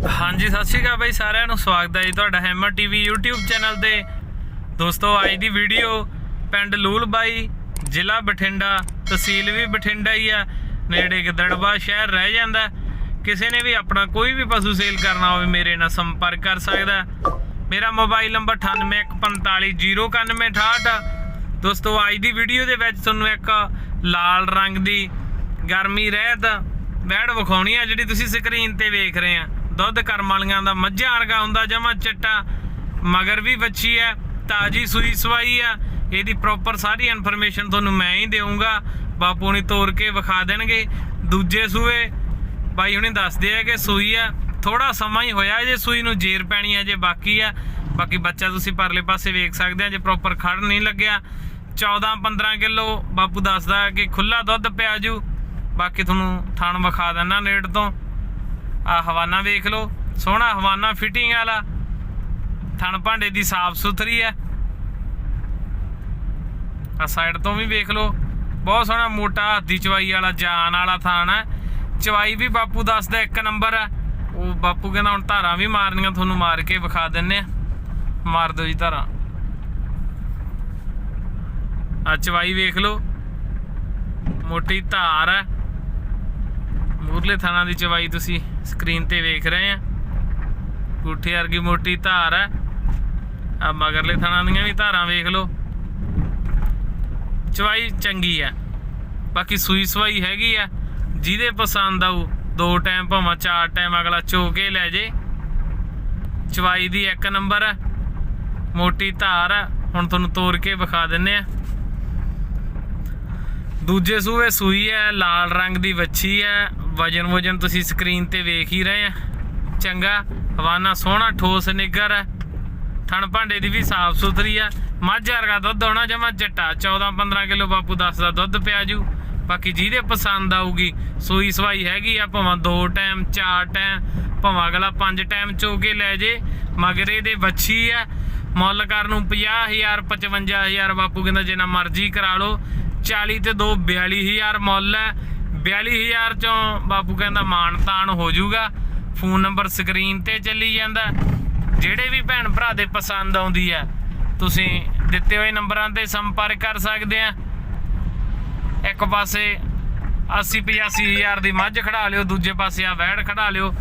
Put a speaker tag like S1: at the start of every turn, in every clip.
S1: ਹਾਂਜੀ, ਸਤਿ ਸ਼੍ਰੀ ਅਕਾਲ ਬਾਈ ਸਾਰਿਆਂ ਨੂੰ। ਸਵਾਗਤ ਹੈ ਜੀ ਤੁਹਾਡਾ ਹੈਮਰ ਟੀਵੀ YouTube ਚੈਨਲ ਤੇ। ਦੋਸਤੋ, ਅੱਜ ਦੀ ਵੀਡੀਓ ਪਿੰਡ ਲੂਲਬਾਈ, ਜ਼ਿਲ੍ਹਾ ਬਠਿੰਡਾ, ਤਹਿਸੀਲ ਵੀ ਬਠਿੰਡਾ ਹੀ ਆ। ਨੇੜੇ ਗਦੜਬਾ ਸ਼ਹਿਰ ਰਹਿ ਜਾਂਦਾ। ਕਿਸੇ ਨੇ ਵੀ ਆਪਣਾ ਕੋਈ ਵੀ ਪਸ਼ੂ ਸੇਲ ਕਰਨਾ ਹੋਵੇ, ਮੇਰੇ ਨਾਲ ਸੰਪਰਕ ਕਰ ਸਕਦਾ ਮੇਰਾ ਮੋਬਾਈਲ ਨੰਬਰ 9815409168 ਦੋਸਤੋ, ਅੱਜ ਦੀ ਵੀਡੀਓ ਦੇ ਵਿੱਚ ਤੁਹਾਨੂੰ ਇੱਕ ਲਾਲ ਰੰਗ ਦੀ ਗਰਮੀ ਰਹਿਤ ਵੈੜ ਵਿਖਾਉਣੀ ਆ, ਜਿਹੜੀ ਤੁਸੀਂ ਸਕਰੀਨ ਤੇ ਵੇਖ ਰਹੇ ਆ। ਦੁੱਧ ਕਰਮ ਵਾਲੀਆਂ ਦਾ ਮੱਝਾਂ ਵਰਗਾ ਹੁੰਦਾ, ਜਮਾ ਚਿੱਟਾ, ਮਗਰ ਵੀ ਬੱਚੀ ਹੈ, ਤਾਜੀ ਸੂਈ ਸਵਾਈ ਆ ਇਹਦੀ ਪ੍ਰੋਪਰ ਸਾਰੀ ਇਨਫੋਰਮੇਸ਼ਨ ਤੁਹਾਨੂੰ ਮੈਂ ਹੀ ਦੇਵਾਂਗਾ ਬਾਪੂ ਨੇ ਤੋੜ ਕੇ ਵਿਖਾ ਦੇਣਗੇ। ਦੂਜੇ ਸੂਏ, ਬਾਈ ਹੁਣੇ ਦੱਸਦੇ ਆ ਕਿ ਸੂਈ ਆ ਥੋੜਾ ਸਮਾਂ ਹੀ ਹੋਇਆ, ਜੇ ਸੂਈ ਨੂੰ ਜੇਰ ਪੈਣੀ ਆ ਜੇ ਬਾਕੀ ਆ ਬਾਕੀ ਬੱਚਾ ਤੁਸੀਂ ਪਰਲੇ ਪਾਸੇ ਵੇਖ ਸਕਦੇ ਆ, ਜੇ ਪ੍ਰੋਪਰ ਖੜ ਨਹੀਂ ਲੱਗਿਆ। 14 15 ਕਿਲੋ, ਬਾਪੂ ਦੱਸਦਾ ਕਿ ਖੁੱਲਾ ਦੁੱਧ ਪਿਆ ਜੂ। ਬਾਕੀ ਤੁਹਾਨੂੰ ਥਣ ਵਿਖਾ ਦਿੰਨਾ ਨੇੜ ਤੋਂ। ਆ ਹਵਾਨਾ ਵੇਖ ਲਓ, ਸੋਹਣਾ ਹਵਾਨਾ ਫਿਟਿੰਗ ਵਾਲਾ। ਥਣ ਭਾਂਡੇ ਦੀ ਸਾਫ਼ ਸੁਥਰੀ ਹੈ। ਆ ਸਾਈਡ ਤੋਂ ਵੀ ਵੇਖ ਲਓ, ਬਹੁਤ ਸੋਹਣਾ ਮੋਟਾ ਹੱਥੀ ਚਵਾਈ ਵਾਲਾ ਜਾਨ ਵਾਲਾ ਥਾਨ ਹੈ। ਚਵਾਈ ਵੀ ਬਾਪੂ ਦੱਸਦਾ ਇੱਕ ਨੰਬਰ ਹੈ। ਉਹ ਬਾਪੂ ਕਹਿੰਦਾ ਹੁਣ ਧਾਰਾਂ ਵੀ ਮਾਰਨੀਆਂ, ਤੁਹਾਨੂੰ ਮਾਰ ਕੇ ਵਿਖਾ ਦਿੰਨੇ ਆ। ਮਾਰ ਦਿਓ ਜੀ ਧਾਰਾਂ। ਆ ਚਵਾਈ ਵੇਖ ਲਓ, ਮੋਟੀ ਧਾਰ ਹੈ। ਮੂਰਲੇ ਥਾਣਾ ਦੀ ਚਵਾਈ ਤੁਸੀਂ ਸਕਰੀਨ ਤੇ ਵੇਖ ਰਹੇ ਆ। ਗੁੱਠੇ ਵਰਗੀ ਮੋਟੀ ਧਾਰ ਹੈ ਆ ਮਗਰਲੇ ਥਾਣਾ ਦੀਆਂ ਵੀ ਧਾਰਾਂ ਵੇਖ ਲਓ। ਚਵਾਈ ਚੰਗੀ ਹੈ ਬਾਕੀ ਸੂਈ ਸਵਾਈ ਹੈਗੀ ਆ। ਜਿਹਦੇ ਪਸੰਦ ਆਉ ਦੋ ਟਾਈਮ ਭਾਵੇਂ, ਚਾਰ ਟਾਈਮ ਅਗਲਾ ਚੋ ਕੇ ਲੈ ਜੇ। ਚਵਾਈ ਦੀ ਇੱਕ ਨੰਬਰ ਹੈ ਮੋਟੀ ਧਾਰ ਹੈ ਹੁਣ ਤੁਹਾਨੂੰ ਤੋੜ ਕੇ ਵਿਖਾ ਦਿੰਨੇ ਆ। ਦੂਜੇ ਸੂਏ ਸੂਈ ਹੈ ਲਾਲ ਰੰਗ ਦੀ ਵੱਛੀ ਹੈ ਵਜਨ ਵਜਨ ਤੁਸੀਂ ਸਕਰੀਨ ਤੇ ਵੇਖ ਹੀ ਰਹੇ ਆ। ਚੰਗਾ, ਹਵਾਨਾ ਸੋਹਣਾ, ਠੋਸ ਨਿੱਗਰ ਹੈ ਥਣ ਭਾਂਡੇ ਦੀ ਵੀ ਸਾਫ਼ ਸੁਥਰੀ ਆ। ਮੱਝ ਵਰਗਾ ਦੁੱਧ ਹੋਣਾ ਜਮਾ ਚਿੱਟਾ। 14 15 ਕਿਲੋ ਬਾਪੂ ਦੱਸਦਾ ਦੁੱਧ ਪਿਆ ਜੂ। ਬਾਕੀ ਜਿਹਦੇ ਪਸੰਦ ਆਊਗੀ, ਸੂਈ ਸਵਾਈ ਹੈਗੀ ਆ, ਭਾਵੇਂ ਦੋ ਟਾਈਮ ਚਾਰ ਟਾਈਮ ਭਾਵੇਂ ਅਗਲਾ ਪੰਜ ਟਾਈਮ ਚੋ ਕੇ ਲੈ ਜੇ। ਮਗਰੇ ਦੇ ਵੱਛੀ ਆ। ਮੁੱਲ ਕਰ ਨੂੰ 50000 55000 ਬਾਪੂ ਕਹਿੰਦਾ, ਜਿੰਨਾ ਮਰਜ਼ੀ ਕਰਾ ਲਓ। 40 ਤੇ 2 42000 ਮੁੱਲ ਹੈ 42000 ਚੋਂ ਬਾਪੂ ਕਹਿੰਦਾ ਮਾਣ ਤਾਣ ਹੋ ਜਾਊਗਾ। ਫੋਨ ਨੰਬਰ ਸਕਰੀਨ ਤੇ ਚੱਲੀ ਜਾਂਦਾ। ਜਿਹੜੇ ਵੀ ਭੈਣ ਭਰਾ ਦੇ ਪਸੰਦ ਆਉਂਦੀ ਹੈ ਤੁਸੀਂ ਦਿੱਤੇ ਹੋਏ ਨੰਬਰਾਂ ਤੇ ਸੰਪਰਕ ਕਰ ਸਕਦੇ ਆ। ਇੱਕ ਪਾਸੇ 80 85000 ਦੀ ਮੱਝ ਖੜਾ ਲਿਓ, ਦੂਜੇ ਪਾਸੇ ਆ ਵੈੜ ਖੜਾ ਲਿਓ।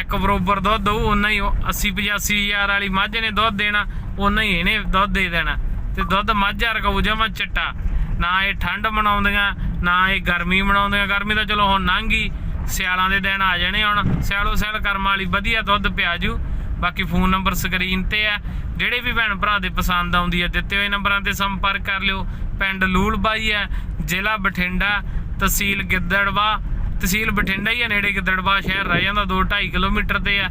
S1: ਇੱਕ ਬਰੋਬਰ ਦੁੱਧ ਦਊ ਉਨਾ ਹੀ 80 85000 ਵਾਲੀ ਮੱਝ ਨੇ ਦੁੱਧ ਦੇਣਾ ਉਨਾ ਹੀ ਇਹਨੇ ਦੁੱਧ ਦੇ ਦੇਣਾ। ਤੇ ਦੁੱਧ ਮੱਝ ਵਰਗਾ ਹੋ ਜਾਵਾਂ ਚਿੱਟਾ। ਨਾ ਇਹ ਠੰਡ ਮਨਾਉਂਦੀਆਂ ਨਾ ਇਹ ਗਰਮੀ ਮਨਾਉਂਦੀਆਂ ਗਰਮੀ ਤਾਂ ਚਲੋ ਹੁਣ ਲੰਘ ਗਈ। ਸਿਆਲਾਂ ਦੇ ਦਿਨ ਆ ਜਾਣੇ ਹੁਣ, ਸਿਆਲੋ ਸਿਆਲ ਕਰਮ ਵਾਲੀ ਵਧੀਆ ਦੁੱਧ ਪਿਆ ਜੂ। ਬਾਕੀ ਫੋਨ ਨੰਬਰ ਸਕਰੀਨ ਤੇ ਆ। ਜਿਹੜੇ ਵੀ ਭੈਣ ਭਰਾ ਦੇ ਪਸੰਦ ਆਉਂਦੀ ਹੈ ਦਿੱਤੇ ਹੋਏ ਨੰਬਰਾਂ ਤੇ ਸੰਪਰਕ ਕਰ ਲਿਓ। ਪਿੰਡ ਲੂਲਬਾਈ ਹੈ ਜ਼ਿਲ੍ਹਾ ਬਠਿੰਡਾ, ਤਹਿਸੀਲ ਗਿੱਦੜਵਾ। ਤਹਿਸੀਲ ਬਠਿੰਡਾ ਹੀ ਹੈ ਨੇੜੇ ਗਿੱਦੜਵਾ ਸ਼ਹਿਰ ਰਹਿ ਜਾਂਦਾ 2.5 ਕਿਲੋਮੀਟਰ ਤੇ ਆ।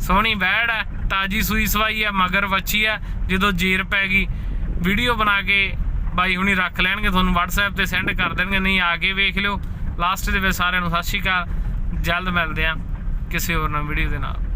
S1: ਸੋਹਣੀ ਵੈੜ ਹੈ ਤਾਜੀ ਸੂਈ ਸਵਾਈ ਹੈ ਮਗਰ ਵੱਛੀ ਹੈ ਜਦੋਂ ਜੀਰ ਪੈ ਗਈ। ਵੀਡੀਓ ਬਣਾ ਕੇ ਬਾਈ ਹੁਣੀ ਰੱਖ ਲੈਣਗੇ, ਤੁਹਾਨੂੰ WhatsApp ਤੇ ਸੈਂਡ ਕਰ ਦੇਣਗੇ, ਨਹੀਂ ਆ ਕੇ ਵੇਖ ਲਿਓ। ਲਾਸਟ ਦੇ ਵਿੱਚ ਸਾਰਿਆਂ ਨੂੰ ਸਤਿ ਸ਼੍ਰੀ ਅਕਾਲ। ਜਲਦ ਮਿਲਦੇ ਆ ਕਿਸੇ ਹੋਰ ਨਵੀਂ ਵੀਡੀਓ ਦੇ ਨਾਲ।